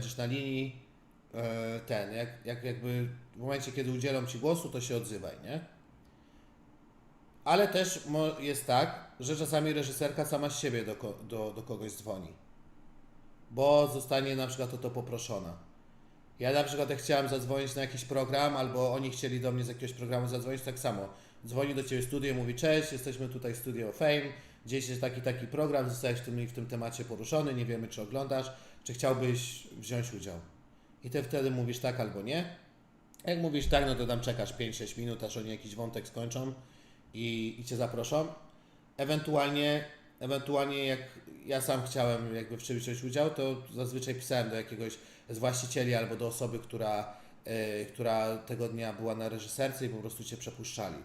będziesz na linii, e, ten, jak, jak jakby w momencie, kiedy udzielam Ci głosu, to się odzywaj, nie? Ale też jest tak, że czasami reżyserka sama z siebie do, do, do kogoś dzwoni, bo zostanie na przykład o to poproszona. Ja na przykład jak chciałem zadzwonić na jakiś program, albo oni chcieli do mnie z jakiegoś programu zadzwonić, tak samo. Dzwoni do Ciebie studio, mówi cześć, jesteśmy tutaj Studio Fame, gdzieś jest taki, taki program, zostałeś w tym, w tym temacie poruszony, nie wiemy czy oglądasz, czy chciałbyś wziąć udział. I Ty wtedy mówisz tak albo nie. Jak mówisz tak, no to tam czekasz 5-6 minut, aż oni jakiś wątek skończą i, i Cię zaproszą. Ewentualnie, ewentualnie jak ja sam chciałem jakby w czymś wziąć udział, to zazwyczaj pisałem do jakiegoś z właścicieli albo do osoby, która, e, która tego dnia była na reżyserce i po prostu Cię przepuszczali.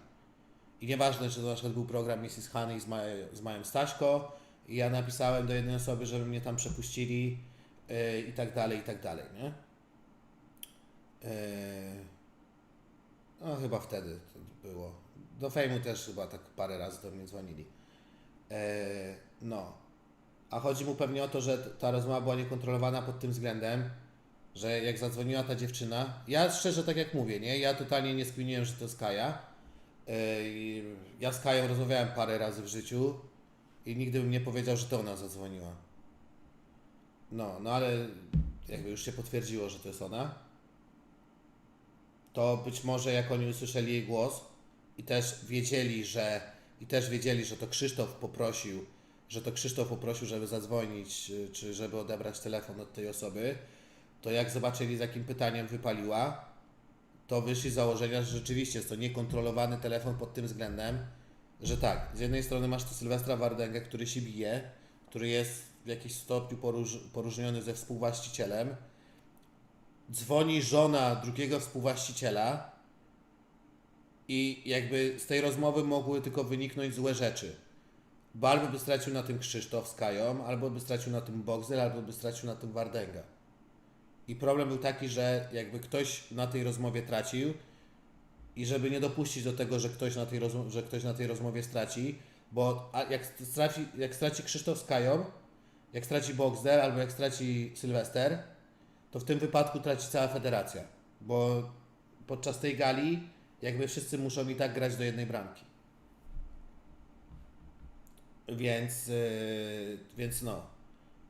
I nieważne, czy to na przykład był program Mrs. Honey z, Maj, z Mają Staśko i ja napisałem do jednej osoby, żeby mnie tam przepuścili e, i tak dalej, i tak dalej, nie? E, no chyba wtedy to było. Do fejmu też chyba tak parę razy do mnie dzwonili. E, no. A chodzi mu pewnie o to, że ta rozmowa była niekontrolowana pod tym względem, że jak zadzwoniła ta dziewczyna, ja szczerze tak jak mówię, nie, ja totalnie nie skminiłem, że to jest Kaja. Ja z Kają rozmawiałem parę razy w życiu i nigdy bym nie powiedział, że to ona zadzwoniła. No, no ale jakby już się potwierdziło, że to jest ona, to być może jak oni usłyszeli jej głos i też wiedzieli, że i też wiedzieli, że to Krzysztof poprosił, że to Krzysztof poprosił, żeby zadzwonić, czy żeby odebrać telefon od tej osoby, to jak zobaczyli, z jakim pytaniem wypaliła, to wyszli z założenia, że rzeczywiście jest to niekontrolowany telefon pod tym względem, że tak, z jednej strony masz tu Sylwestra Wardęgę, który się bije, który jest w jakimś stopniu poróż, poróżniony ze współwłaścicielem, dzwoni żona drugiego współwłaściciela i jakby z tej rozmowy mogły tylko wyniknąć złe rzeczy. Bo albo by stracił na tym Krzysztof z Kają, albo by stracił na tym Boxer, albo by stracił na tym Wardęga. I problem był taki, że jakby ktoś na tej rozmowie tracił i żeby nie dopuścić do tego, że ktoś na tej, rozmo- że ktoś na tej rozmowie straci, bo jak, straci, jak straci Krzysztof z Kają, jak straci Boxer albo jak straci Sylwester, to w tym wypadku traci cała federacja, bo podczas tej gali jakby wszyscy muszą i tak grać do jednej bramki. Więc, yy, więc no,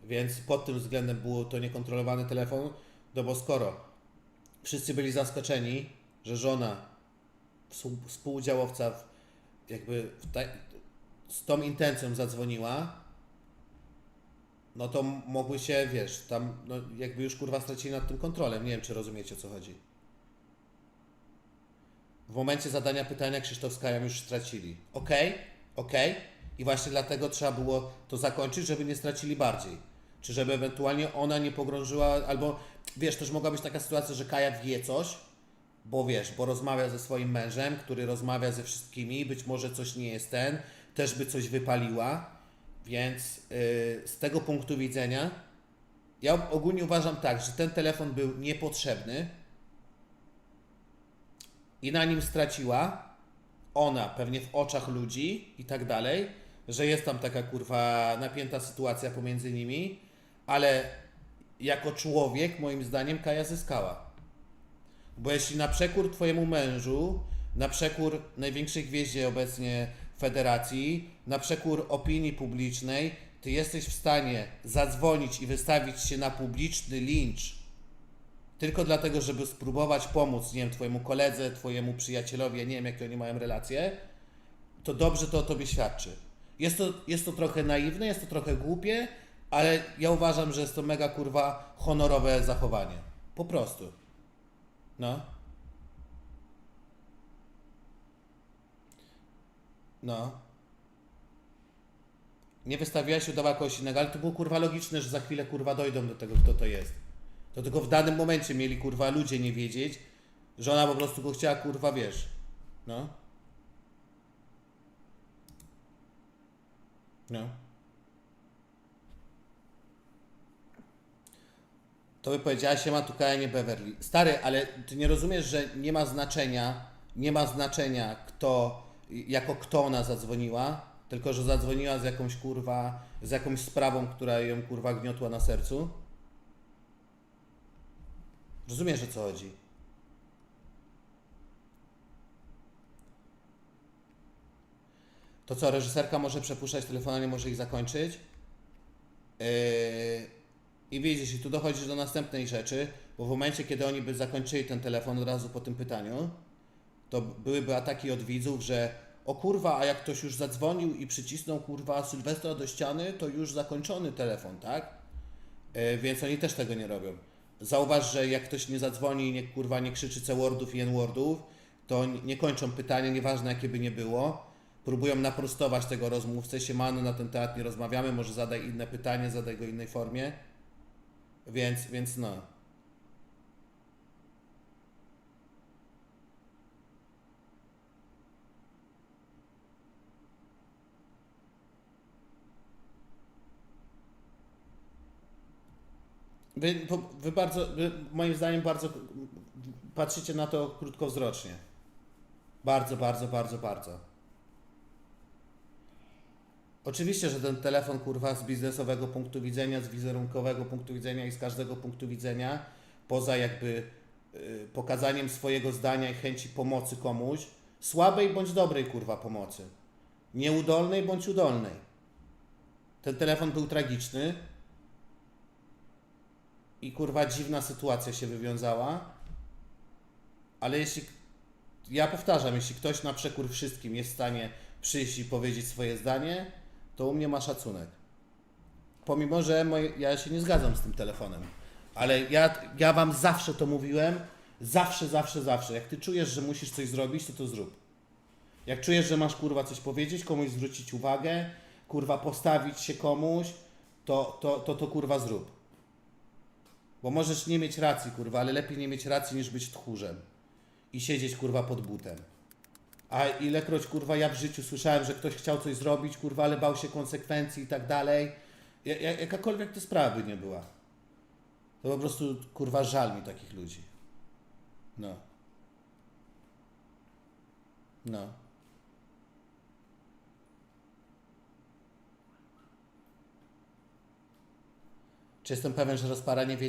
więc pod tym względem było to niekontrolowany telefon, no bo skoro wszyscy byli zaskoczeni, że żona współ- współudziałowca jakby w ta, z tą intencją zadzwoniła, no to mogły się, wiesz, tam no jakby już kurwa stracili nad tym kontrolę. Nie wiem, czy rozumiecie o co chodzi. W momencie zadania pytania Krzysztof z już stracili. Okej, okej. I właśnie dlatego trzeba było to zakończyć, żeby nie stracili bardziej. Czy żeby ewentualnie ona nie pogrążyła, albo wiesz, też mogła być taka sytuacja, że Kaja wie coś, bo wiesz, bo rozmawia ze swoim mężem, który rozmawia ze wszystkimi, być może coś nie jest ten, też by coś wypaliła, więc yy, z tego punktu widzenia ja ogólnie uważam tak, że ten telefon był niepotrzebny i na nim straciła ona pewnie w oczach ludzi i tak dalej, że jest tam taka kurwa napięta sytuacja pomiędzy nimi, ale jako człowiek moim zdaniem Kaja zyskała. Bo jeśli na przekór Twojemu mężu, na przekór największej gwieździe obecnie federacji, na przekór opinii publicznej, Ty jesteś w stanie zadzwonić i wystawić się na publiczny lincz tylko dlatego, żeby spróbować pomóc, nie wiem, Twojemu koledze, Twojemu przyjacielowi, ja nie wiem, jakie oni mają relacje, to dobrze to o Tobie świadczy. Jest to, jest to trochę naiwne, jest to trochę głupie, ale ja uważam, że jest to mega kurwa honorowe zachowanie. Po prostu. No. No. Nie wystawiłaś się do kogoś innego, ale to było kurwa logiczne, że za chwilę kurwa dojdą do tego, kto to jest. To tylko w danym momencie mieli kurwa ludzie nie wiedzieć, że ona po prostu go chciała kurwa, wiesz. No. No. To by powiedziała się ma tu nie Beverly. Stary, ale ty nie rozumiesz, że nie ma znaczenia, nie ma znaczenia kto, jako kto ona zadzwoniła, tylko że zadzwoniła z jakąś kurwa, z jakąś sprawą, która ją kurwa gniotła na sercu? Rozumiesz o co chodzi? To co, reżyserka może przepuszczać nie może ich zakończyć? Yy, I widzisz, i tu dochodzisz do następnej rzeczy, bo w momencie, kiedy oni by zakończyli ten telefon od razu po tym pytaniu, to byłyby ataki od widzów, że o kurwa, a jak ktoś już zadzwonił i przycisnął kurwa Sylwestra do ściany, to już zakończony telefon, tak? Yy, więc oni też tego nie robią. Zauważ, że jak ktoś nie zadzwoni i nie kurwa nie krzyczy C-wordów i N-wordów, to nie kończą pytania, nieważne jakie by nie było. Próbują naprostować tego rozmówcę, siemano, na ten temat nie rozmawiamy, może zadaj inne pytanie, zadaj go innej formie. Więc, więc no. Wy, wy bardzo, wy, moim zdaniem bardzo patrzycie na to krótkowzrocznie. Bardzo, bardzo, bardzo, bardzo. Oczywiście, że ten telefon, kurwa, z biznesowego punktu widzenia, z wizerunkowego punktu widzenia i z każdego punktu widzenia, poza jakby y, pokazaniem swojego zdania i chęci pomocy komuś, słabej bądź dobrej, kurwa, pomocy. Nieudolnej bądź udolnej. Ten telefon był tragiczny i kurwa dziwna sytuacja się wywiązała, ale jeśli ja powtarzam, jeśli ktoś na przekór wszystkim jest w stanie przyjść i powiedzieć swoje zdanie, to u mnie ma szacunek. Pomimo, że moje, ja się nie zgadzam z tym telefonem, ale ja, ja wam zawsze to mówiłem, zawsze, zawsze, zawsze. Jak ty czujesz, że musisz coś zrobić, to to zrób. Jak czujesz, że masz kurwa coś powiedzieć, komuś zwrócić uwagę, kurwa postawić się komuś, to to, to, to kurwa zrób. Bo możesz nie mieć racji, kurwa, ale lepiej nie mieć racji niż być tchórzem i siedzieć kurwa pod butem. A ilekroć kurwa ja w życiu słyszałem, że ktoś chciał coś zrobić, kurwa, ale bał się konsekwencji i tak dalej. Ja- ja- Jakakolwiek to sprawa by nie była. To po prostu kurwa żal mi takich ludzi. No. No. Czy jestem pewien, że rozpara nie wiedzie?